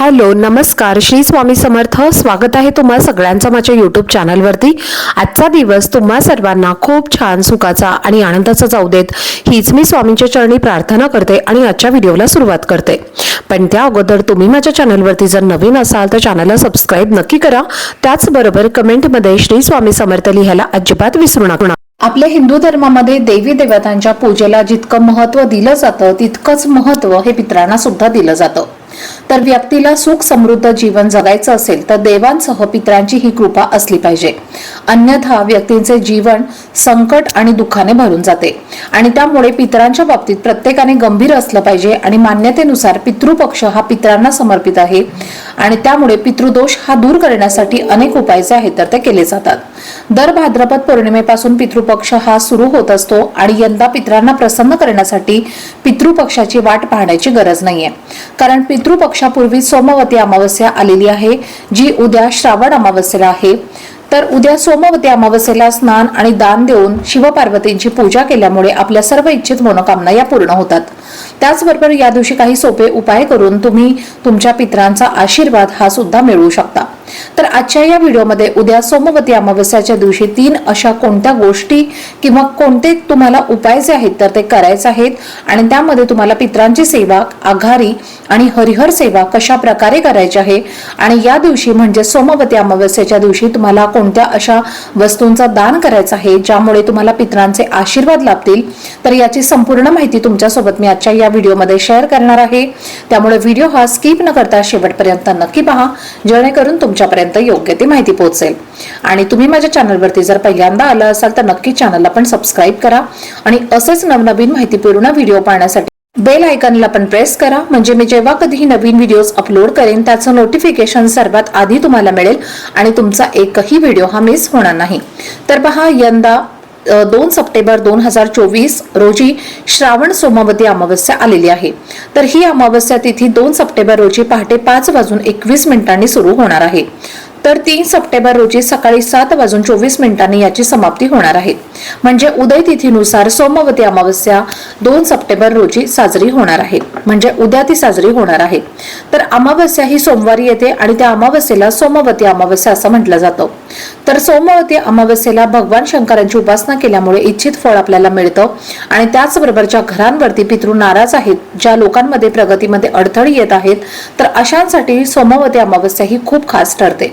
Hello नमस्कार. श्री स्वामी समर्थ. स्वागत आहे तुम्हा सगळ्यांचं माझ्या यूट्यूब चॅनलवरती आजचा दिवस तुम्हा सर्वांना खूप छान सुखाचा आणि आनंदाचा जाऊ देत. हीच मी स्वामींच्या चरणी प्रार्थना करते आणि आजच्या व्हिडिओला सुरुवात करते. पण त्या अगोदर तुम्ही माझ्या चॅनलवरती जर नवीन असाल तर चॅनलला सबस्क्राईब नक्की करा. त्याचबरोबर कमेंटमध्ये श्री स्वामी समर्थ लिहायला अजिबात विसरू नका. आपल्या हिंदू धर्मामध्ये देवी देवतांच्या पूजेला जितकं महत्त्व दिलं जातं तितकंच महत्त्व हे पित्रांना सुद्धा दिलं जातं. तर व्यक्तीला सुख समृद्ध जीवन जगायचं असेल तर देवांसह पित्रांची ही कृपा असली पाहिजे. अन्यथा व्यक्तींचे जीवन संकट आणि दुःखाने भरून जाते. आणि त्यामुळे पित्रांच्या बाबतीत प्रत्येकाने गंभीर असलं पाहिजे आणि मान्यतेनुसार पितृपक्ष हा पित्रांना समर्पित आहे. आणि त्यामुळे पितृदोष हा दूर करण्यासाठी अनेक उपाय जे आहेत तर ते केले जातात. दर भाद्रपद पौर्णिमेपासून पितृपक्ष हा सुरू होत असतो आणि यंदा पित्रांना प्रसन्न करण्यासाठी पितृपक्षाची वाट पाहण्याची गरज नाहीये. कारण पितृ पितृपक्षापूर्वी सोमवती अमावस्या आलेली आहे जी उद्या श्रावण अमावस्येला आहे. तर उद्या सोमवती अमावस्येला स्नान आणि दान देऊन शिवपार्वतींची पूजा केल्यामुळे आपल्या सर्व इच्छित मनोकामना या पूर्ण होतात. त्याचबरोबर या दिवशी काही सोपे उपाय करून तुम्ही तुमच्या पित्रांचा आशीर्वाद हा सुद्धा मिळवू शकता. तर आजच्या या व्हिडिओमध्ये उद्या सोमवती अमावस्याच्या दिवशी तीन अशा कोणत्या गोष्टी किंवा कोणते तुम्हाला उपाय जे आहेत तर ते करायचे आहेत? आणि त्यामध्ये तुम्हाला पित्रांची सेवा आघारी आणि हरिहर सेवा कशा प्रकारे करायची आहे? आणि या दिवशी म्हणजे सोमवती अमावस्याच्या दिवशी तुम्हाला कोणत्या अशा वस्तूंचा दान करायचा आहे ज्यामुळे तुम्हाला पित्रांचे आशीर्वाद लाभतील? तर याची संपूर्ण माहिती तुमच्यासोबत मी आजच्या या व्हिडिओमध्ये शेअर करणार आहे. त्यामुळे व्हिडिओ हा स्किप न करता शेवटपर्यंत नक्की पहा. जेणेकरून तुमच्यापर्यंत योग्य ती माहिती पोहोचेल. आणि तुम्ही माझ्या चॅनलवरती जर पहिल्यांदा आला असाल तर नक्की चॅनलला पण सबस्क्राईब करा आणि असेच नवनवीन माहितीपूर्ण व्हिडिओ पाहण्यासाठी बेल आयकनला पण प्रेस करा. म्हणजे मी जेव्हा कधीही नवीन व्हिडिओज अपलोड करेन त्याचं नोटिफिकेशन सर्वात आधी तुम्हाला मिळेल आणि तुमचा एकही व्हिडिओ हा मिस होणार नाही. तर पहा यंदा दोन सप्टेंबर दोन हजार चोवीस रोजी श्रावण सोमवती अमावस्या आलेली आहे. तर ही अमावस्या तिथी दोन सप्टेंबर रोजी पहाटे पाच वाजून एकवीस मिनिटांनी सुरू होणार आहे. तर तीन सप्टेंबर रोजी सकाळी सात वाजून चोवीस मिनिटांनी याची समाप्ती होणार आहे. म्हणजे उदय तिथीनुसार सोमवती अमावस्या दोन सप्टेंबर रोजी साजरी होणार आहे. म्हणजे उद्या ती साजरी होणार आहे. तर अमावस्या ही सोमवारी येते आणि त्या अमावस्येला सोमवती अमावस्या असं म्हटलं जातं. तर सोमवती अमावस्येला भगवान शंकरांची उपासना केल्यामुळे इच्छित फळ आपल्याला मिळतं आणि त्याचबरोबर ज्या घरांवरती पितृ नाराज आहेत ज्या लोकांमध्ये प्रगतीमध्ये अडथळे येत आहेत तर अशांसाठी सोमवती अमावस्या ही खूप खास ठरते.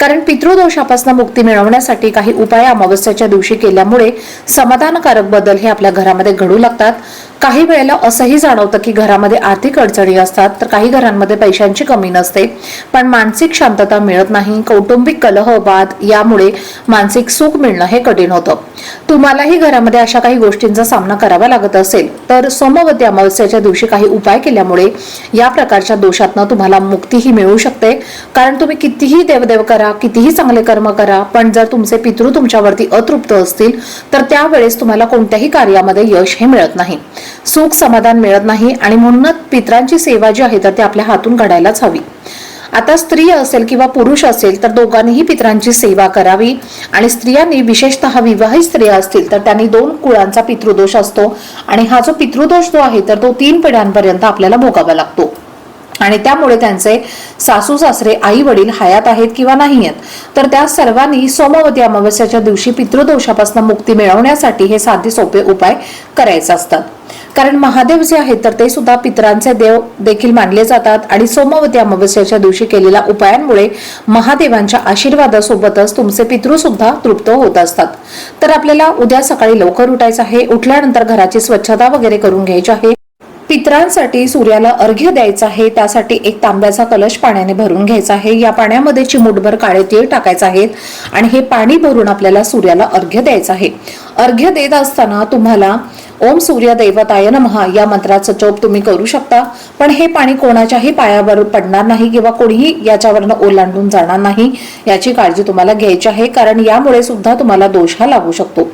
कारण पितृदोषापासून मुक्ती मिळवण्यासाठी काही उपाय अमावस्याच्या दिवशी केल्यामुळे समाधानकारक बदल हे आपल्या घरामध्ये घडू लागतात. काही वेळेला असंही जाणवतं की घरामध्ये आर्थिक अडचणी असतात तर काही घरांमध्ये पैशांची कमी नसते. पण मानसिक शांतता मिळत नाही कौटुंबिक कलह वाद यामुळे मानसिक सुख मिळणं हे कठीण होतं. तुम्हालाही घरामध्ये अशा काही गोष्टींचा सामना करावा लागत असेल तर सोमवती अमावस्याच्या दिवशी काही उपाय केल्यामुळे या प्रकारच्या दोषातनं तुम्हाला मुक्तीही मिळू शकते. कारण तुम्ही कितीही देवदेव करा कितीही चांगले कर्म करा पण जर तुमचे पितृ तुमच्यावरती अतृप्त असतील तर त्यावेळेस तुम्हाला कोणत्याही कार्यामध्ये यश हे मिळत नाही. सुख समाधान मिळत नाही आणि म्हणूनच पित्रांची सेवा जी आहे तर ती आपल्या हातून घडायलाच हवी. आता स्त्री असेल किंवा पुरुष असेल तर दोघांनीही पित्रांची सेवा करावी आणि स्त्रियांनी विशेषतः विवाहित स्त्रिया असतील तर त्यांनी दोन कुळांचा पितृदोष असतो आणि हा जो पितृदोष जो आहे तर तो तीन पिढ्यांपर्यंत आपल्याला भोगावा लागतो. आणि त्यामुळे त्यांचे सासू सासरे आई वडील हयात आहेत किंवा नाही आहेत तर त्या सर्वांनी सोमवती अमावस्याच्या दिवशी पितृदोषापासून मुक्ती मिळवण्यासाठी हे साधे सोपे उपाय करायचे असतात. कारण महादेव जे आहेत तर ते सुद्धा पितरांचे देव देखील मानले जातात आणि सोमवती अमावस्याच्या दिवशी केलेल्या उपायांमुळे महादेवांच्या आशीर्वादासोबतच तुमचे पितृ सुद्धा तृप्त होत असतात. तर आपल्याला उद्या सकाळी लवकर उठायचं आहे. उठल्यानंतर घराची स्वच्छता वगैरे करून घ्यायची आहे. पित्रांसाठी सूर्याला अर्घ्य द्यायचं आहे त्यासाठी एक तांब्याचा कलश पाण्याने भरून घ्यायचा आहे. या पाण्यामध्ये चिमूटभर काळे तीळ टाकायचं आहे आणि हे पाणी भरून आपल्याला सूर्याला अर्घ्य द्यायचं आहे. अर्घ्य देत असताना तुम्हाला ओम सूर्य देवताय नमः या मंत्राचा चोप तुम्ही करू शकता. पण हे पाणी कोणाच्याही पायावर पडणार नाही किंवा कोणीही याच्यावरनं ओलांडून जाणार नाही याची काळजी तुम्हाला घ्यायची आहे. कारण यामुळे सुद्धा तुम्हाला दोष हा लागू शकतो.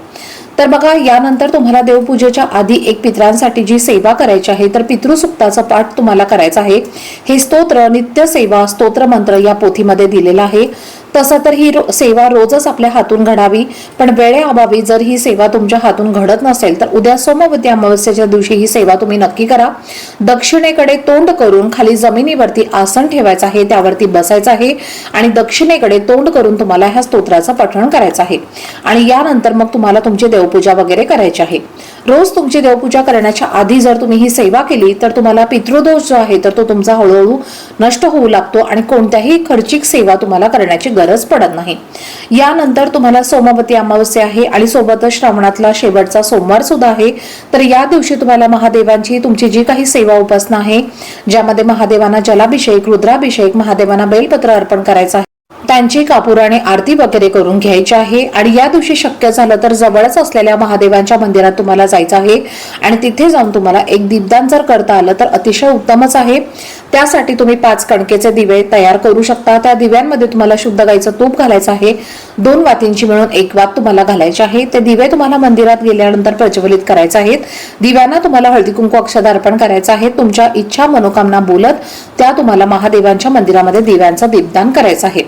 तर बघा यानंतर तुम्हाला देवपूजेच्या आधी एक पित्रांसाठी जी सेवा करायची आहे तर पितृसुक्ताचा पाठ तुम्हाला करायचा आहे. हे स्तोत्र नित्य सेवा स्तोत्र मंत्र या पोथीमध्ये दिलेलं आहे. तसं तर ही रो- सेवा रोजच आपल्या हातून घडावी पण वेळेअभावी जर ही सेवा तुमच्या हातून घडत नसेल तर उद्या सोमवती अमावस्येच्या दिवशी ही सेवा तुम्ही नक्की करा. दक्षिणेकडे तोंड करून खाली जमिनीवरती आसन ठेवायचं आहे त्यावरती बसायचं आहे आणि दक्षिणेकडे तोंड करून तुम्हाला ह्या स्तोत्राचं पठण करायचं आहे. आणि यानंतर मग तुम्हाला तुमची देवपूजा वगैरे करायची आहे. रोज तुमची देवपूजा करण्याच्या आधी जर तुम्ही ही सेवा केली तर तुम्हाला पितृदोष जो आहे तर तो तुमचा हळूहळू नष्ट होऊ लागतो आणि कोणत्याही खर्चिक सेवा तुम्हाला करण्याची गरज पडत नाही. यानंतर तुम्हाला सोमवती अमावस्या आहे आणि सोबतच श्रावणातला शेवटचा सोमवार सुद्धा आहे. तर या दिवशी तुम्हाला महादेवांची तुमची जी काही सेवा उपासना आहे ज्यामध्ये महादेवांना जलाभिषेक रुद्राभिषेक महादेवांना बेलपत्र अर्पण करायचं आहे. त्यांची कापुराने आरती वगैरे करून घ्यायची आहे. आणि या दिवशी शक्य झालं तर जवळच असलेल्या महादेवांच्या मंदिरात तुम्हाला जायचं आहे. आणि तिथे जाऊन तुम्हाला एक दीपदान जर करता आलं तर अतिशय उत्तमच आहे. त्यासाठी तुम्ही पाच कणकेचे दिवे तयार करू शकता. त्या दिव्यांमध्ये तुम्हाला शुद्ध गाईचं तूप घालायचं आहे. दोन वातींची मिळून एक वात तुम्हाला घालायची आहे. ते दिवे तुम्हाला मंदिरात गेल्यानंतर प्रज्वलित करायचे आहेत. दिव्यांना तुम्हाला हळदी कुंकू अक्षत अर्पण करायचं आहे. तुमच्या इच्छा मनोकामना बोलत त्या तुम्हाला महादेवांच्या मंदिरामध्ये दिव्यांचं दीपदान करायचं आहे.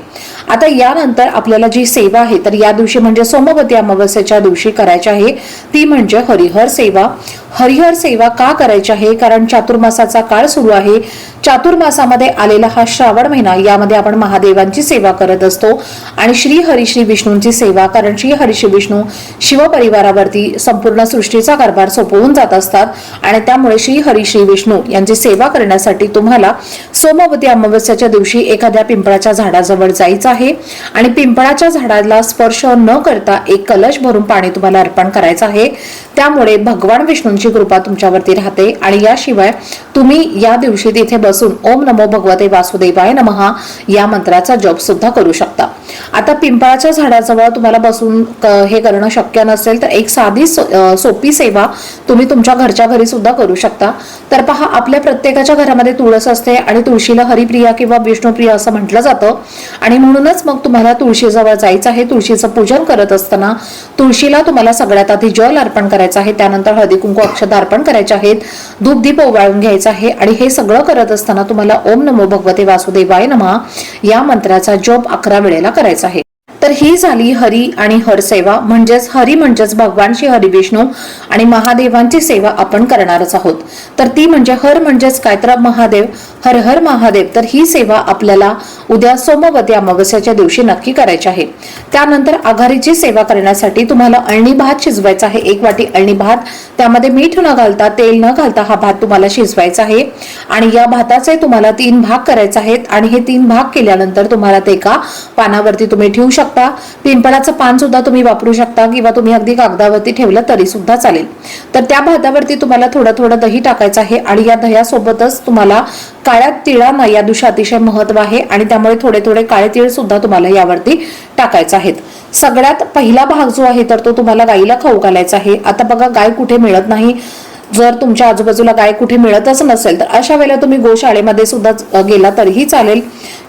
आता यानंतर आपल्याला जी सेवा आहे तर या दिवशी म्हणजे सोमवती अमावस्येच्या दिवशी करायची आहे ती म्हणजे हरिहर सेवा. हरिहर सेवा का करायची आहे? कारण चातुर्मासाचा काळ सुरू आहे. चातुर्मासामध्ये आलेला हा श्रावण महिना यामध्ये आपण महादेवांची सेवा करत असतो आणि श्री हरी श्री विष्णूंची सेवा कारण श्री हरी श्री विष्णू शिवपरिवारावरती संपूर्ण सृष्टीचा कारभार सोपवून जात असतात आणि त्यामुळे श्री हरी श्री विष्णू यांची सेवा करण्यासाठी तुम्हाला सोमवती अमावस्याच्या दिवशी एखाद्या पिंपळाच्या झाडाजवळ जायचं आहे. आणि पिंपळाच्या झाडाला स्पर्श न करता एक कलश भरून पाणी तुम्हाला अर्पण करायचं आहे. त्यामुळे भगवान विष्णूंची कृपा तुमच्यावरती राहते. आणि याशिवाय तुम्ही या दिवशी तिथे बसून ओम नमो भगवते वासुदेवाय नमहा या मंत्राचा जप सुद्धा करू शकता. आता पिंपळाच्या झाडाजवळ तुम्हाला बसून हे करणं शक्य नसेल तर एक साधी सो- सोपी सेवा तुम्ही तुमच्या घरच्या घरी सुद्धा करू शकता. तर पहा आपल्या प्रत्येकाच्या घरामध्ये तुळस असते आणि तुळशीला हरिप्रिया किंवा विष्णुप्रिया असं म्हटलं जातं. आणि म्हणूनच मग तुम्हाला तुळशीजवळ जायचं आहे. तुळशीचं पूजन करत असताना तुळशीला तुम्हाला सगळ्यात आधी जल अर्पण करायचं आहे. त्यानंतर हळदी कुंकू अक्षत अर्पण करायचे आहेत. धूप दीप ओवाळून घ्यायचं आहे. आणि हे सगळं करत असताना तुम्हाला ओम नमो भगवते वासुदेवाय नमः या मंत्राचा जप अकरा वेळेला करायचा आहे. तर ही झाली हरी आणि हर सेवा. म्हणजेच हरी म्हणजेच भगवान श्री हरी विष्णू आणि महादेवांची सेवा आपण करणारच आहोत. तर ती म्हणजे हर म्हणजेच काय तर महादेव. हर हर महादेव. तर ही सेवा आपल्याला उद्या सोमवती अमावस्याच्या दिवशी नक्की करायची आहे. त्यानंतर आघाडीची सेवा करण्यासाठी तुम्हाला अळणी भात शिजवायचा आहे. एक वाटी अळणी भात. त्यामध्ये मीठ न घालता तेल न घालता हा भात तुम्हाला शिजवायचा आहे. आणि या भाताचे तुम्हाला तीन भाग करायचे आहेत. आणि हे तीन भाग केल्यानंतर तुम्हाला ते एका पानावरती तुम्ही ठेवू शकता. पिंपळाचं पान सुद्धा तुम्ही वापरू शकता किंवा तुम्ही अगदी कागदावरती ठेवलं तरी सुद्धा चालेल. तर त्या भातावरती तुम्हाला थोडं थोडं दही टाकायचं आहे आणि या दह्यासोबतच तुम्हाला काळ्या तिळांना या दिवशी अतिशय महत्त्व आहे आणि त्यामुळे थोडे थोडे काळे तीळ सुद्धा तुम्हाला यावरती टाकायचे आहेत. सगळ्यात पहिला भाग जो आहे तर तो तुम्हाला गाईला खाऊ घालायचा आहे. आता बघा गाय कुठे मिळत नाही. जर तुमच्या आजूबाजूला गाय कुठे मिळतच नसेल तर अशा वेळेला तुम्ही गोशाळेमध्ये सुद्धा गेला तरीही चालेल.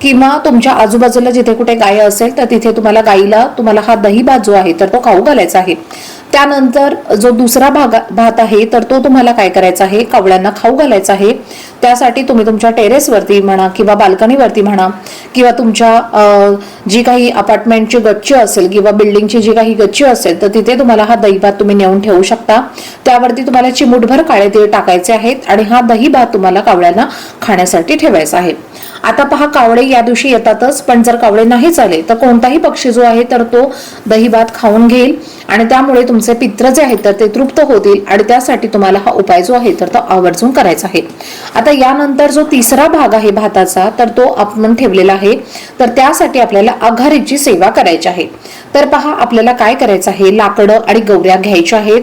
किंवा तुमच्या आजूबाजूला जिथे कुठे गाय असेल तर तिथे तुम्हाला गाईला तुम्हाला हा दही भात जो आहे तर तो खाऊ घालायचा आहे. त्यानंतर जो दुसरा भाग भात आहे तर तो तुम्हाला काय करायचा आहे? कावळ्यांना खाऊ घालायचा आहे. त्यासाठी तुम्ही तुमच्या टेरेसवरती म्हणा किंवा बाल्कनीवरती म्हणा किंवा तुमच्या जी काही अपार्टमेंटची गच्ची असेल किंवा बिल्डिंगची जी काही गच्ची असेल तर तिथे तुम्हाला हा दही भात तुम्ही नेऊन ठेवू शकता. त्यावरती तुम्हाला चिमूटभर काळे तीळ टाकायचे आहेत आणि हा दही भात तुम्हाला कावळ्यांना खाण्यासाठी ठेवायचा आहे. आता पहा कावळे या दिवशी येतातच पण जर कावळे नाही चाले तर कोणताही पक्षी जो आहे तर तो दही भात खाऊन घेईल. आणि त्यामुळे तुमचे पित्र जे आहेत तर ते तृप्त होतील. आणि त्यासाठी तुम्हाला हा उपाय जो आहे तर तो आवर्जून करायचा आहे. आता यानंतर जो तिसरा भाग आहे भाताचा तर तो आपण ठेवलेला आहे. तर त्यासाठी आपल्याला आघारीची सेवा करायची आहे. तर पहा आपल्याला काय करायचं आहे? लाकडं आणि गौऱ्या घ्यायच्या आहेत.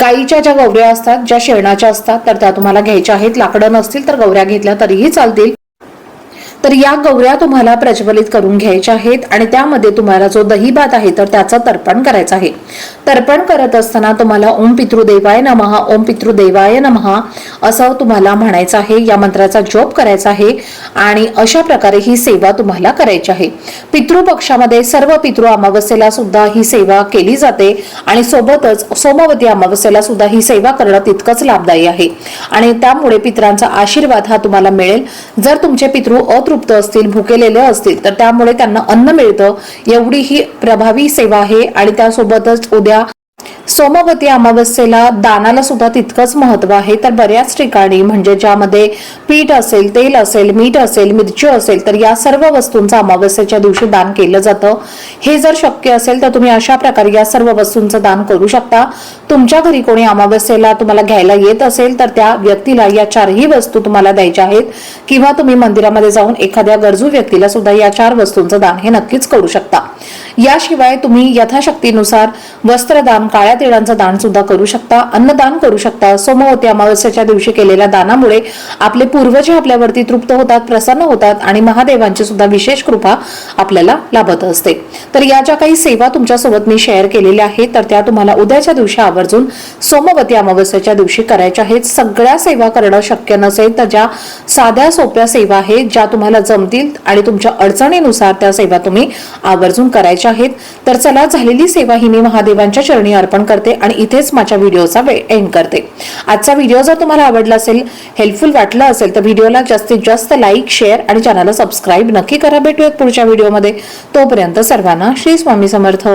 गाईच्या ज्या गौऱ्या असतात ज्या शेणाच्या असतात तर त्या तुम्हाला घ्यायच्या आहेत. लाकडं नसतील तर गौऱ्या घेतल्या तरीही चालतील. तर या गौऱ्या तुम्हाला प्रज्वलित करून घ्यायच्या आहेत आणि त्यामध्ये तुम्हाला जो दही भात आहे तर त्याचं तर्पण करायचं आहे. तर्पण करत असताना तुम्हाला ओम पितृदेवाय नमः ओम पितृदेवाय नमः असं तुम्हाला म्हणायचं आहे. या मंत्राचा जोप करायचा आहे आणि अशा प्रकारे ही सेवा तुम्हाला करायची आहे. पितृपक्षामध्ये सर्व पितृ अमावस्येला सुद्धा ही सेवा केली जाते आणि सोबतच सोमवती अमावस्येला सुद्धा ही सेवा करणं तितकंच लाभदायी आहे. आणि त्यामुळे पितरांचा आशीर्वाद हा तुम्हाला मिळेल. जर तुमचे पितृ अतृ तृप्त असतील भुकेलेले असतील तर त्यामुळे त्यांना अन्न मिळतं. एवढी ही प्रभावी सेवा आहे आणि त्यासोबतच उद्या सोमवती अमावस्येला दानाला सुद्धा तितकंच महत्त्व आहे. तर बऱ्याच ठिकाणी म्हणजे ज्यामध्ये पीठ असेल तेल असेल मीठ असेल मिरची असेल तर या सर्व वस्तूंचं अमावस्येच्या दिवशी दान केलं जातं. हे जर शक्य असेल तर तुम्ही अशा प्रकारे या सर्व वस्तूंचं दान करू शकता. तुमच्या घरी कोणी अमावस्येला तुम्हाला घ्यायला येत असेल तर त्या व्यक्तीला या चारही वस्तू तुम्हाला द्यायच्या आहेत. किंवा तुम्ही मंदिरामध्ये जाऊन एखाद्या गरजू व्यक्तीला सुद्धा या चार वस्तूंचं दान हे नक्कीच करू शकता. याशिवाय तुम्ही यथाशक्तीनुसार वस्त्रदान काळ्या तिळांचं दान सुद्धा करू शकता अन्नदान करू शकता. सोमवती अमावस्याच्या दिवशी केलेल्या दानामुळे आपले पूर्वज आपल्यावरती तृप्त होतात प्रसन्न होतात आणि महादेवांची सुद्धा विशेष कृपा आपल्याला लाभत असते. तर या ज्या काही सेवा तुमच्यासोबत मी शेअर केलेल्या आहेत तर त्या तुम्हाला उद्याच्या दिवशी आवर्जून सोमवती अमावस्याच्या दिवशी करायच्या आहेत. सगळ्या सेवा करणं शक्य नसेल तर ज्या साध्या सोप्या सेवा आहेत ज्या तुम्हाला जमतील आणि तुमच्या अडचणीनुसार त्या सेवा तुम्ही आवर्जून करायच्या करायच्या आहेत तर चला झालेली सेवा ही मी महादेवांच्या चरणी अर्पण करते आणि इथेच माझ्या व्हिडिओचा एंड करते. आजचा व्हिडिओ जर तुम्हाला आवडला असेल हेल्पफुल वाटला असेल तर व्हिडिओला जास्तीत जास्त लाईक शेअर आणि चॅनलला सबस्क्राईब नक्की करा. भेटूयात पुढच्या व्हिडिओमध्ये. तोपर्यंत सर्वांना श्री स्वामी समर्थ.